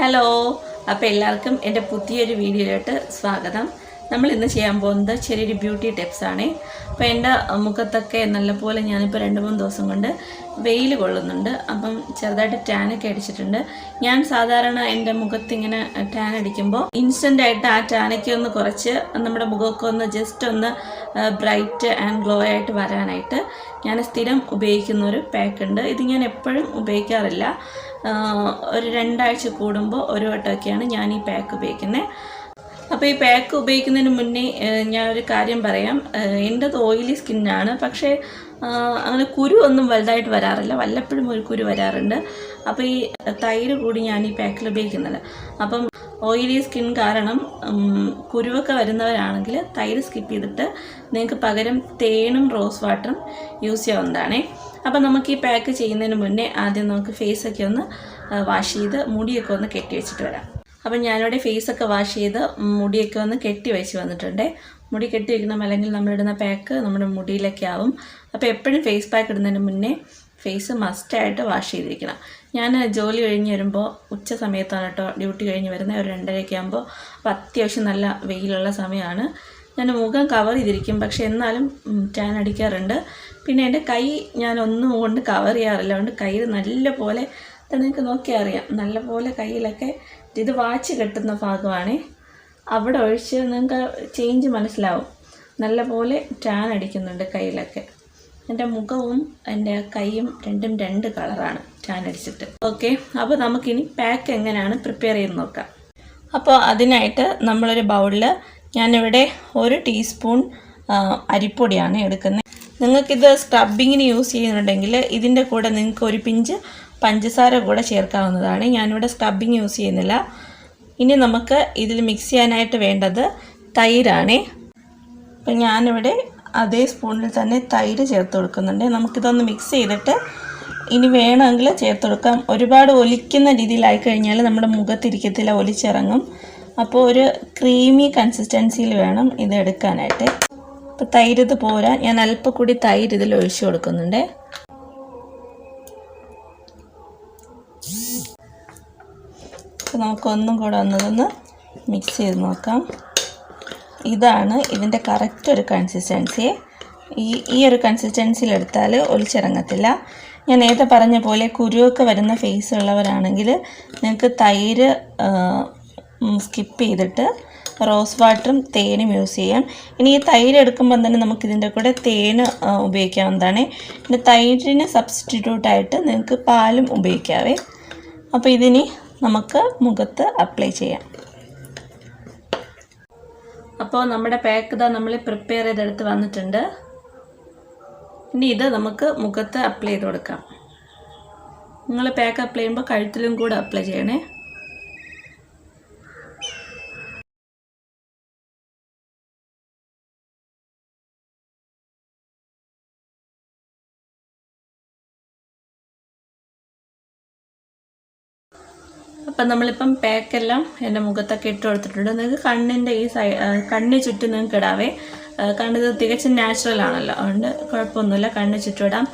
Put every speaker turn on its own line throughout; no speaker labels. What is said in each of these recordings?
Hello അപ്പോൾ എല്ലാവർക്കും എന്റെ പുതിയൊരു വീഡിയോയിലോട്ട് സ്വാഗതം. നമ്മൾ ഇന്ന് ചെയ്യാൻ പോകുന്നത് ചെറിയൊരു ബ്യൂട്ടി ടിപ്സ് ആണ്. അപ്പോൾ എന്റെ മുഖത്തൊക്കെ നല്ലപോലെ ഞാനിപ്പോൾ രണ്ട് മൂന്ന് ദിവസം കൊണ്ട് വെയിൽ കൊള്ളുന്നുണ്ട്. അപ്പം ചെറുതായിട്ട് ടാനൊക്കെ അടിച്ചിട്ടുണ്ട്. ഞാൻ സാധാരണ എന്റെ മുഖത്ത് ഇങ്ങനെ ടാൻ അടിക്കുമ്പോൾ ഇൻസ്റ്റന്റ് ആയിട്ട് ആ ടാനൊക്കെ ഒന്ന് കുറച്ച് നമ്മുടെ മുഖമൊക്കെ ഒന്ന് ജസ്റ്റ് ഒന്ന് ബ്രൈറ്റ് ആൻഡ് ഗ്ലോ ആയിട്ട് വരാനായിട്ട് ഞാൻ സ്ഥിരം ഉപയോഗിക്കുന്ന ഒരു പാക്ക് ഉണ്ട്. ഇത് ഞാൻ എപ്പോഴും ഉപയോഗിക്കാറില്ല. ഒരു രണ്ടാഴ്ച കൂടുമ്പോൾ ഒരു വട്ടമൊക്കെയാണ് ഞാൻ ഈ പാക്ക് ഉപയോഗിക്കുന്നത് അപ്പോൾ ഈ പാക്ക് ഉപയോഗിക്കുന്നതിന് മുന്നേ ഞാൻ ഞാനൊരു കാര്യം പറയാം. എന്റെ എന്റെത് ഓയിലി സ്കിന്നാണ് പക്ഷേ അങ്ങനെ കുരു ഒന്നും വലുതായിട്ട് വരാറില്ല. വല്ലപ്പോഴും ഒരു കുരു വരാറുണ്ട്. അപ്പോൾ ഈ തൈര് കൂടി ഞാൻ ഈ പാക്കിൽ ഉപയോഗിക്കുന്നുണ്ട് അപ്പം ഓയിലി സ്കിൻ കാരണം കുരുവൊക്കെ വരുന്നവരാണെങ്കിൽ തൈര് സ്കിപ്പ് ചെയ്തിട്ട് നിങ്ങൾക്ക് പകരം തേനും റോസ് വാട്ടറും യൂസ് ചെയ്യാവുന്നതാണേ. അപ്പം നമുക്ക് ഈ പാക്ക് ചെയ്യുന്നതിന് മുന്നേ ആദ്യം നമുക്ക് ഫേസൊക്കെ ഒന്ന് വാഷ് ചെയ്ത് മുടിയൊക്കെ ഒന്ന് കെട്ടി വെച്ചിട്ട് വരാം. അപ്പം ഞാനിവിടെ ഫേസൊക്കെ വാഷ് ചെയ്ത് മുടിയൊക്കെ ഒന്ന് കെട്ടി വെച്ച് വന്നിട്ടുണ്ട്. മുടി കെട്ടി വയ്ക്കണം അല്ലെങ്കിൽ നമ്മളിടുന്ന പാക്ക് നമ്മുടെ മുടിയിലൊക്കെ ആവും. അപ്പോൾ എപ്പോഴും ഫേസ് പാക്ക് ഇടുന്നതിന് മുന്നേ ഫേസ് മസ്റ്റായിട്ട് വാഷ് ചെയ്തിരിക്കണം. ഞാൻ ജോലി കഴിഞ്ഞ് വരുമ്പോൾ ഉച്ച സമയത്താണ് കേട്ടോ ഡ്യൂട്ടി കഴിഞ്ഞ് വരുന്നത് ഒരു രണ്ടരയൊക്കെ ആകുമ്പോൾ അപ്പോൾ അത്യാവശ്യം നല്ല വെയിലുള്ള സമയമാണ് ഞാൻ മുഖം കവർ ചെയ്തിരിക്കും. പക്ഷേ എന്നാലും ടാൻ അടിക്കാറുണ്ട്. പിന്നെ എന്റെ കൈ ഞാൻ ഒന്നും കൊണ്ട് കവർ ചെയ്യാറില്ല. അതുകൊണ്ട് കയ്യിൽ നല്ല പോലെ നിങ്ങൾക്ക് നോക്കിയാൽ അറിയാം. നല്ല പോലെ കയ്യിലൊക്കെ ഇത് വാച്ച് കെട്ടുന്ന ഭാഗമാണ്. അവിടെ ഒഴിച്ച് നിങ്ങൾക്ക് ചേഞ്ച് മനസ്സിലാവും. നല്ലപോലെ ടാൻ അടിക്കുന്നുണ്ട് കയ്യിലൊക്കെ. എന്റെ മുഖവും എന്റെ കൈയും രണ്ടും രണ്ട് കളറാണ് ടാൻ അടിച്ചിട്ട്. ഓക്കെ അപ്പോൾ നമുക്കിനി പാക്ക് എങ്ങനെയാണ് പ്രിപ്പയർ ചെയ്ത് നോക്കാം. അപ്പോൾ അതിനായിട്ട് നമ്മളൊരു ബൗളിൽ ഞാനിവിടെ ഒരു ടീസ്പൂൺ അരിപ്പൊടിയാണ് എടുക്കുന്നത്. നിങ്ങൾക്കിത് സ്ക്രബിങ്ങിന് യൂസ് ചെയ്യുന്നുണ്ടെങ്കിൽ ഇതിന്റെ കൂടെ നിങ്ങൾക്ക് ഒരു പിഞ്ച് പഞ്ചസാര കൂടെ ചേർക്കാവുന്നതാണ്. ഞാനിവിടെ സ്ക്രബിങ് യൂസ് ചെയ്യുന്നില്ല. ഇനി നമുക്ക് ഇതിൽ മിക്സ് ചെയ്യാനായിട്ട് വേണ്ടത് തൈരാണേ. അപ്പം ഞാനിവിടെ അതേ സ്പൂണിൽ തന്നെ തൈര് ചേർത്ത് കൊടുക്കുന്നുണ്ട്. നമുക്കിതൊന്ന് മിക്സ് ചെയ്തിട്ട് ഇനി വേണമെങ്കിൽ ചേർത്ത് കൊടുക്കാം. ഒരുപാട് ഒലിക്കുന്ന രീതിയിലായി കഴിഞ്ഞാൽ നമ്മുടെ മുഖത്തിരിക്കത്തില്ല ഒലിച്ചിറങ്ങും. അപ്പോൾ ഒരു ക്രീമി കൺസിസ്റ്റൻസിയിൽ വേണം ഇത് എടുക്കാനായിട്ട്. അപ്പോൾ തൈര് ഇത് പോരാ. ഞാൻ അല്പം കൂടി തൈര് ഇതിൽ ഒഴിച്ചു കൊടുക്കുന്നുണ്ട്. നമുക്കൊന്നും കൂടെ ഒന്നതൊന്ന് മിക്സ് ചെയ്ത് നോക്കാം. ഇതാണ് ഇതിന്റെ കറക്റ്റ് ഒരു കൺസിസ്റ്റൻസി ഈ ഈ ഒരു കൺസിസ്റ്റൻസിയിലെടുത്താൽ ഒലിച്ചിറങ്ങത്തില്ല. ഞാൻ നേരത്തെ പറഞ്ഞ പോലെ കുരുവൊക്കെ വരുന്ന ഫേസ് ഉള്ളവരാണെങ്കിൽ നിങ്ങൾക്ക് തൈര് സ്കിപ്പ് ചെയ്തിട്ട് റോസ് വാട്ടറും തേനും യൂസ് ചെയ്യാം. ഇനി ഈ തൈര് എടുക്കുമ്പോൾ തന്നെ നമുക്ക് ഇതിന്റെ കൂടെ തേന് ഉപയോഗിക്കാവുന്നതാണ്. പിന്നെ തൈരിന് സബ്സ്റ്റിറ്റ്യൂട്ടായിട്ട് നിങ്ങൾക്ക് പാലും ഉപയോഗിക്കാവേ. അപ്പോൾ ഇതിനി നമുക്ക് മുഖത്ത് അപ്ലൈ ചെയ്യാം. അപ്പോൾ നമ്മുടെ പാക്ക് ഇതാ നമ്മൾ പ്രിപ്പയർ ചെയ്തെടുത്ത് വന്നിട്ടുണ്ട്. ഇനി ഇത് നമുക്ക് മുഖത്ത് അപ്ലൈ ചെയ്ത് കൊടുക്കാം. നിങ്ങൾ പാക്ക് അപ്ലൈ ചെയ്യുമ്പോൾ കഴുത്തിലും കൂടെ അപ്ലൈ ചെയ്യണേ. അപ്പം നമ്മളിപ്പം പാക്കെല്ലാം എന്റെ മുഖത്തൊക്കെ ഇട്ട് കൊടുത്തിട്ടുണ്ട്. നിങ്ങൾക്ക് കണ്ണിന്റെ ഈ സൈ കണ്ണ് ചുറ്റും നിങ്ങൾക്ക് ഇടാവേ. കണ്ണിത് തികച്ചും നാച്ചുറൽ ആണല്ലോ. അതുകൊണ്ട് കുഴപ്പമൊന്നുമില്ല. കണ്ണിന് ചുറ്റും ഇടാം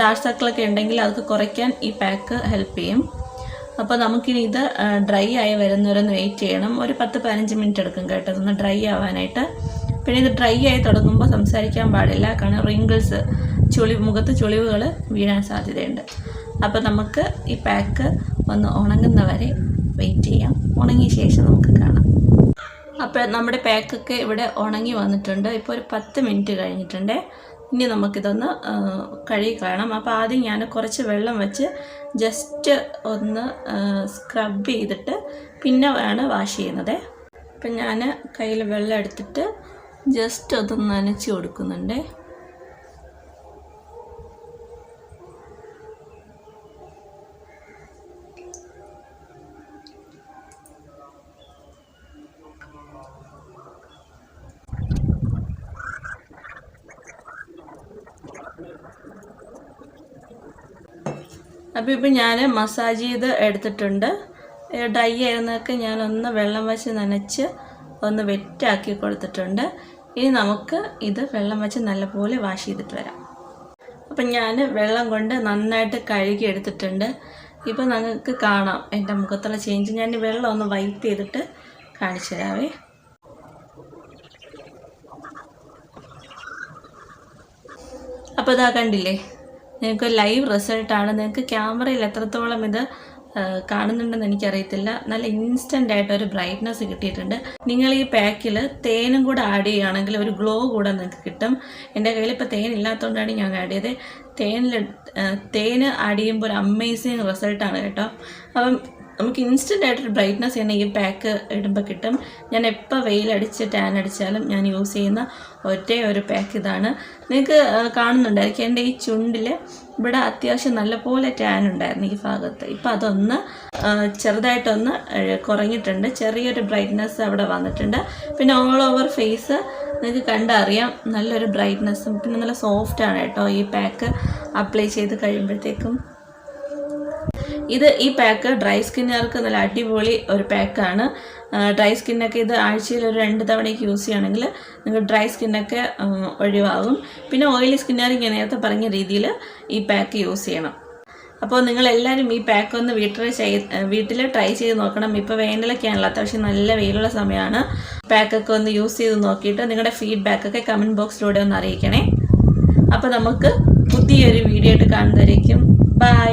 ഡാർക്ക് സർക്കിളൊക്കെ ഉണ്ടെങ്കിൽ അതൊക്കെ കുറയ്ക്കാൻ ഈ പാക്ക് ഹെൽപ്പ് ചെയ്യും. അപ്പോൾ നമുക്കിനി ഇത് ഡ്രൈ ആയി വരുന്നവരൊന്ന് വെയിറ്റ് ചെയ്യണം. ഒരു പത്ത് പതിനഞ്ച് മിനിറ്റ് എടുക്കും കേട്ടോ. ഇതൊന്ന് ഡ്രൈ ആവാനായിട്ട്. പിന്നെ ഇത് ഡ്രൈ ആയി തുടങ്ങുമ്പോൾ സംസാരിക്കാൻ പാടില്ല. കാരണം റിങ്കിൾസ് ചുളി മുഖത്ത് ചുളിവുകൾ വീഴാൻ സാധ്യതയുണ്ട്. അപ്പോൾ നമുക്ക് ഈ പാക്ക് ഒന്ന് ഉണങ്ങുന്നവരെ വെയിറ്റ് ചെയ്യാം. ഉണങ്ങിയ ശേഷം നമുക്ക് കാണാം. അപ്പോൾ നമ്മുടെ പാക്കൊക്കെ ഇവിടെ ഉണങ്ങി വന്നിട്ടുണ്ട്. ഇപ്പോൾ ഒരു പത്ത് മിനിറ്റ് കഴിഞ്ഞിട്ടുണ്ട്. ഇനി നമുക്കിതൊന്ന് കഴുകി കളയണം. അപ്പോൾ ആദ്യം ഞാൻ കുറച്ച് വെള്ളം വെച്ച് ജസ്റ്റ് ഒന്ന് സ്ക്രബ് ചെയ്തിട്ട് പിന്നെ ആണ് വാഷ് ചെയ്യുന്നത്. അപ്പം ഞാൻ കയ്യിൽ വെള്ളം എടുത്തിട്ട് ജസ്റ്റ് അതൊന്ന് നനച്ച് കൊടുക്കുന്നുണ്ട്. അപ്പോൾ ഇപ്പം ഞാൻ മസാജ് ചെയ്ത് എടുത്തിട്ടുണ്ട്. ഡൈ ആയിരുന്നൊക്കെ ഞാനൊന്ന് വെള്ളം വച്ച് നനച്ച് ഒന്ന് വെറ്റാക്കി കൊടുത്തിട്ടുണ്ട്. ഇനി നമുക്ക് ഇത് വെള്ളം വച്ച് നല്ലപോലെ വാഷ് ചെയ്തിട്ട് വരാം. അപ്പം ഞാൻ വെള്ളം കൊണ്ട് നന്നായിട്ട് കഴുകി എടുത്തിട്ടുണ്ട്. ഇപ്പോൾ നിങ്ങൾക്ക് കാണാം എന്റെ മുഖത്തുള്ള ചേഞ്ച് ഞാൻ വെള്ളം ഒന്ന് വൈപ്പ് ചെയ്തിട്ട് കാണിച്ചു തരാവേ. അപ്പോൾ ഇതാ കണ്ടില്ലേ? നിങ്ങൾക്ക് ലൈവ് റിസൾട്ടാണ് നിങ്ങൾക്ക് ക്യാമറയിൽ എത്രത്തോളം ഇത് കാണുന്നുണ്ടെന്ന് എനിക്കറിയത്തില്ല. നല്ല ഇൻസ്റ്റന്റ് ആയിട്ട് ഒരു ബ്രൈറ്റ്നസ് കിട്ടിയിട്ടുണ്ട്. നിങ്ങൾ ഈ പാക്കിൽ തേനും കൂടെ ആഡ് ചെയ്യുകയാണെങ്കിൽ ഒരു ഗ്ലോ കൂടെ നിങ്ങൾക്ക് കിട്ടും. എന്റെ കയ്യിൽ ഇപ്പോൾ തേൻ ഇല്ലാത്തതുകൊണ്ടാണ് ഞാൻ ആഡ് ചെയ്തത്. തേനിൽ തേന് ആഡ് ചെയ്യുമ്പോൾ ഒരു അമേസിങ് റിസൾട്ടാണ് കേട്ടോ. അപ്പം നമുക്ക് ഇൻസ്റ്റന്റ് ആയിട്ടൊരു ബ്രൈറ്റ്നസ് തന്നെ ഈ പാക്ക് ഇടുമ്പോൾ കിട്ടും. ഞാൻ എപ്പോൾ വെയിലടിച്ച് ടാൻ അടിച്ചാലും ഞാൻ യൂസ് ചെയ്യുന്ന ഒറ്റേ ഒരു പാക്ക് ഇതാണ്. നിങ്ങൾക്ക് കാണുന്നുണ്ടായിരിക്കും. എന്റെ ഈ ചുണ്ടിൽ ഇവിടെ അത്യാവശ്യം നല്ലപോലെ ടാൻ ഉണ്ടായിരുന്നു ഈ ഭാഗത്ത്. ഇപ്പം അതൊന്ന് ചെറുതായിട്ടൊന്ന് കുറഞ്ഞിട്ടുണ്ട്. ചെറിയൊരു ബ്രൈറ്റ്നസ് അവിടെ വന്നിട്ടുണ്ട്. പിന്നെ ഓൾ ഓവർ ഫേസ് നിങ്ങൾക്ക് കണ്ടറിയാം. നല്ലൊരു ബ്രൈറ്റ്നസ്സും പിന്നെ നല്ല സോഫ്റ്റാണ് കേട്ടോ ഈ പാക്ക് അപ്ലൈ ചെയ്ത് കഴിയുമ്പോഴത്തേക്കും. ഇത് ഈ പാക്ക് ഡ്രൈ സ്കിന്നുകാർക്ക് നല്ല അടിപൊളി ഒരു പാക്കാണ് ഡ്രൈ സ്കിന്നൊക്കെ ഇത് ആഴ്ചയിൽ ഒരു രണ്ട് തവണയൊക്കെ യൂസ് ചെയ്യുകയാണെങ്കിൽ നിങ്ങൾ ഡ്രൈ സ്കിന്നൊക്കെ ഒഴിവാകും. പിന്നെ ഓയിലി സ്കിന്നുകാർ ഞാൻ നേരത്തെ പറഞ്ഞ രീതിയിൽ ഈ പാക്ക് യൂസ് ചെയ്യണം. അപ്പോൾ നിങ്ങളെല്ലാവരും ഈ പാക്ക് ഒന്ന് വീട്ടിൽ വീട്ടിൽ ട്രൈ ചെയ്ത് നോക്കണം. ഇപ്പോൾ വേനലൊക്കെയാണല്ലോ അത്യാവശ്യം നല്ല വെയിലുള്ള സമയമാണ്. പാക്കൊക്കെ ഒന്ന് യൂസ് ചെയ്ത് നോക്കിയിട്ട് നിങ്ങളുടെ ഫീഡ്ബാക്കൊക്കെ കമന്റ് ബോക്സിലൂടെ ഒന്ന് അറിയിക്കണേ. അപ്പോൾ നമുക്ക് പുതിയൊരു വീഡിയോ ആയിട്ട് കാണുന്നതായിരിക്കും ബൈ